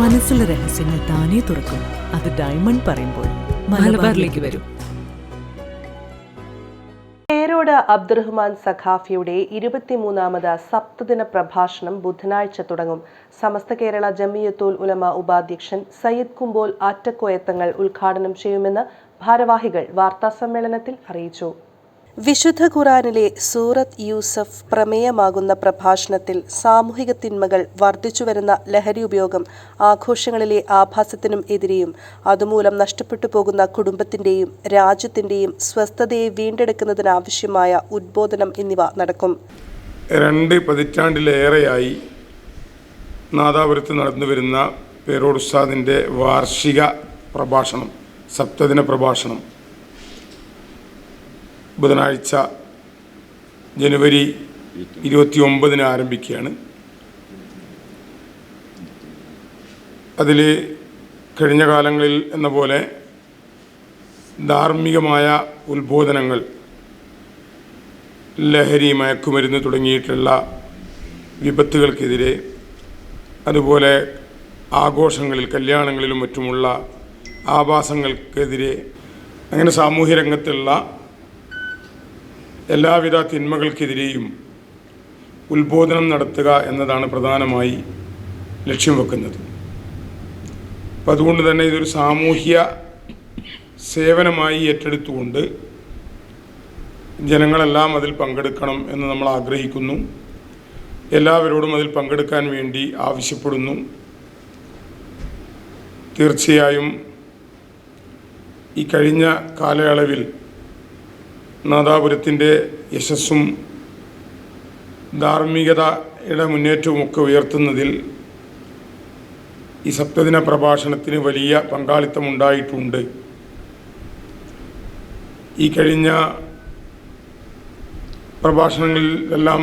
മനസ്സിലെ രഹസ്യങ്ങൾ താനേ തുറക്കും. അത് ഡയമണ്ട് പറയുമ്പോൾ മലബാറിലേക്ക് വരും. പേരോട് അബ്ദുറഹ്മാൻ സഖാഫിയുടെ ഇരുപത്തിമൂന്നാമത് സപ്തദിന പ്രഭാഷണം ബുധനാഴ്ച തുടങ്ങും. സമസ്ത കേരള ജമിയത്തുൽ ഉലമ ഉപാധ്യക്ഷൻ സയ്യിദ് കുമ്പോൽ ആറ്റക്കോയത്തങ്ങൾ ഉദ്ഘാടനം ചെയ്യുമെന്ന് ഭാരവാഹികൾ വാർത്താസമ്മേളനത്തിൽ അറിയിച്ചു. വിശുദ്ധ ഖുറാനിലെ സൂറത്ത് യൂസഫ് പ്രമേയമാകുന്ന പ്രഭാഷണത്തിൽ സാമൂഹിക തിന്മകൾ വർദ്ധിച്ചുവരുന്ന ലഹരി ഉപയോഗം ആഘോഷങ്ങളിലെ ആഭാസത്തിനും എതിരെയും അതുമൂലം നഷ്ടപ്പെട്ടു പോകുന്ന കുടുംബത്തിന്റെയും രാജ്യത്തിന്റെയും സ്വസ്ഥതയെ വീണ്ടെടുക്കുന്നതിനാവശ്യമായ ഉദ്ബോധനം എന്നിവ നടക്കും. രണ്ട് പതിറ്റാണ്ടിലേറെയായി നാദാപുരത്ത് നടന്നുവരുന്ന വരുന്ന പേരോട് ഉസ്താദിന്റെ വാർഷിക പ്രഭാഷണം സപ്തദിന പ്രഭാഷണം ബുധനാഴ്ച ജനുവരി ഇരുപത്തി ഒമ്പതിന് ആരംഭിക്കുകയാണ്. അതിൽ കഴിഞ്ഞ കാലങ്ങളിൽ എന്ന പോലെ ധാർമ്മികമായ ഉത്ബോധനങ്ങൾ ലഹരി മയക്കുമരുന്ന് തുടങ്ങിയിട്ടുള്ള വിപത്തുകൾക്കെതിരെ അതുപോലെ ആഘോഷങ്ങളിൽ കല്യാണങ്ങളിലും മറ്റുമുള്ള ആഭാസങ്ങൾക്കെതിരെ അങ്ങനെ സാമൂഹ്യ രംഗത്തുള്ള എല്ലാവിധ തിന്മകൾക്കെതിരെയും ഉത്ബോധനം നടത്തുക എന്നതാണ് പ്രധാനമായി ലക്ഷ്യം വെക്കുന്നത്. അപ്പം അതുകൊണ്ട് തന്നെ ഇതൊരു സാമൂഹ്യ സേവനമായി ഏറ്റെടുത്തുകൊണ്ട് ജനങ്ങളെല്ലാം അതിൽ പങ്കെടുക്കണം എന്ന് നമ്മൾ ആഗ്രഹിക്കുന്നു. എല്ലാവരോടും അതിൽ പങ്കെടുക്കാൻ വേണ്ടി ആവശ്യപ്പെടുന്നു. തീർച്ചയായും ഈ കഴിഞ്ഞ കാലയളവിൽ നാദാപുരത്തിന്റെ യശസ്സും ധാർമ്മികതയുടെ മുന്നേറ്റവുമൊക്കെ ഉയർത്തുന്നതിൽ ഈ സപ്തദിന പ്രഭാഷണത്തിന് വലിയ പങ്കാളിത്തമുണ്ടായിട്ടുണ്ട്. ഈ കഴിഞ്ഞ പ്രഭാഷണങ്ങളിലെല്ലാം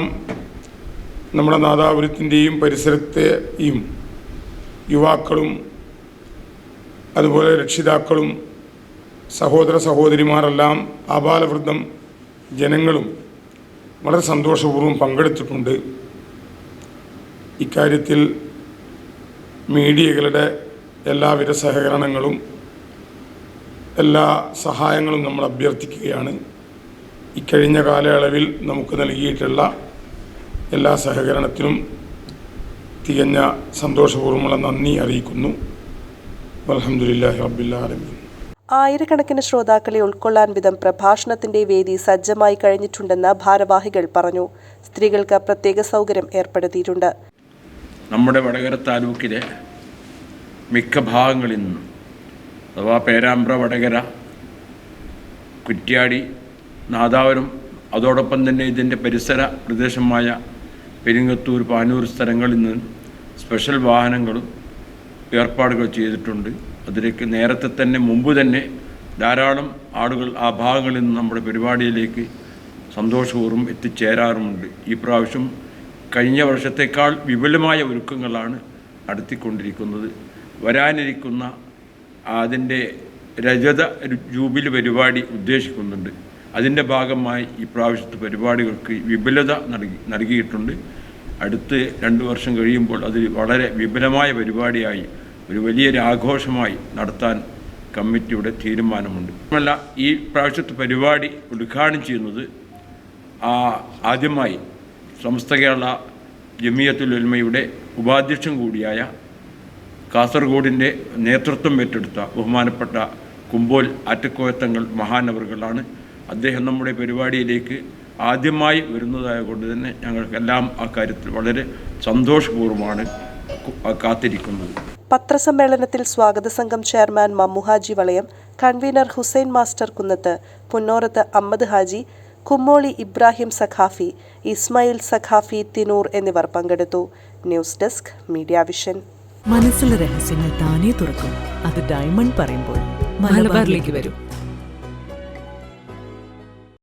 നമ്മുടെ നാദാപുരത്തിന്റെയും പരിസരത്തെയും യുവാക്കളും അതുപോലെ രക്ഷിതാക്കളും സഹോദര സഹോദരിമാരെല്ലാം ആപാലവൃദ്ധം ജനങ്ങളും വളരെ സന്തോഷപൂർവം പങ്കെടുത്തിട്ടുണ്ട്. ഇക്കാര്യത്തിൽ മീഡിയകളുടെ എല്ലാവിധ സഹകരണങ്ങളും എല്ലാ സഹായങ്ങളും നമ്മൾ അഭ്യർത്ഥിക്കുകയാണ്. ഇക്കഴിഞ്ഞ കാലയളവിൽ നമുക്ക് നൽകിയിട്ടുള്ള എല്ലാ സഹകരണത്തിനും തികഞ്ഞ സന്തോഷപൂർവമുള്ള നന്ദി അറിയിക്കുന്നു. അലഹമുല്ലാഹി റബ്ബില്ലാലമീൻ ആയിരക്കണക്കിന് ശ്രോതാക്കളെ ഉൾക്കൊള്ളാൻ വിധം പ്രഭാഷണത്തിന്റെ വേദി സജ്ജമായി കഴിഞ്ഞിട്ടുണ്ടെന്ന് ഭാരവാഹികൾ പറഞ്ഞു. സ്ത്രീകൾക്ക് പ്രത്യേക സൗകര്യം ഏർപ്പെടുത്തിയിട്ടുണ്ട്. നമ്മുടെ വടകര താലൂക്കിലെ മിക്ക ഭാഗങ്ങളിൽ നിന്നും അഥവാ പേരാമ്പ്ര വടകര കുറ്റ്യാടി നാദാവരം അതോടൊപ്പം തന്നെ ഇതിന്റെ പരിസര പ്രദേശമായ പെരിങ്ങത്തൂർ പാനൂർ സ്ഥലങ്ങളിൽ നിന്ന് സ്പെഷ്യൽ വാഹനങ്ങളും ഏർപ്പാടുകൾ ചെയ്തിട്ടുണ്ട്. അതിലേക്ക് നേരത്തെ തന്നെ മുമ്പ് തന്നെ ധാരാളം ആളുകൾ ആ ഭാഗങ്ങളിൽ നിന്ന് നമ്മുടെ പരിപാടിയിലേക്ക് സന്തോഷപൂർവം എത്തിച്ചേരാറുമുണ്ട്. ഈ പ്രാവശ്യം കഴിഞ്ഞ വർഷത്തേക്കാൾ വിപുലമായ ഒരുക്കങ്ങളാണ് നടത്തിക്കൊണ്ടിരിക്കുന്നത്. വരാനിരിക്കുന്ന അതിന്റെ രജത ജൂബിലി പരിപാടി ഉദ്ദേശിക്കുന്നുണ്ട്. അതിന്റെ ഭാഗമായി ഈ പ്രാവശ്യത്തെ പരിപാടികൾക്ക് വിപുലത നൽകി നൽകിയിട്ടുണ്ട്. അടുത്ത് രണ്ട് വർഷം കഴിയുമ്പോൾ അത് വളരെ വിപുലമായ പരിപാടിയായി ഒരു വലിയൊരു ആഘോഷമായി നടത്താൻ കമ്മിറ്റിയുടെ തീരുമാനമുണ്ട്. അല്ല ഈ പ്രാവശ്യത്തെ പരിപാടി ഉദ്ഘാടനം ചെയ്യുന്നത് ആദ്യമായി സമസ്ത കേരള ജമിയത്തുൽ ഉൽമയുടെ ഉപാധ്യക്ഷൻ കൂടിയായ കാസർഗോഡിന്റെ നേതൃത്വം ഏറ്റെടുത്ത ബഹുമാനപ്പെട്ട കുമ്പോൽ ആറ്റക്കോയത്തങ്ങൾ മഹാനവറുകളാണ് അദ്ദേഹം നമ്മുടെ പരിപാടിയിലേക്ക് ആദ്യമായി വരുന്നതായ കൊണ്ട് തന്നെ ഞങ്ങൾക്കെല്ലാം ആ കാര്യത്തിൽ വളരെ സന്തോഷപൂർവമാണ് കാത്തിരിക്കുന്നത്. പത്രസമ്മേളനത്തിൽ സ്വാഗത സംഘം chairman Mammuhaji Valayam convenor Hussain master Kunnath Punnorath Ammad Haji Kummoli Ibrahim Sakhafi Ismail Saqafi Thinur എന്നിവർ പങ്കെടുത്തു. News desk Media Vision. മനസ്സിലെ രഹസ്യങ്ങൾ താനേ തുറക്കും. അത് ഡയമണ്ട് പറയുമ്പോൾ മലബാറിലേക്ക് വരും.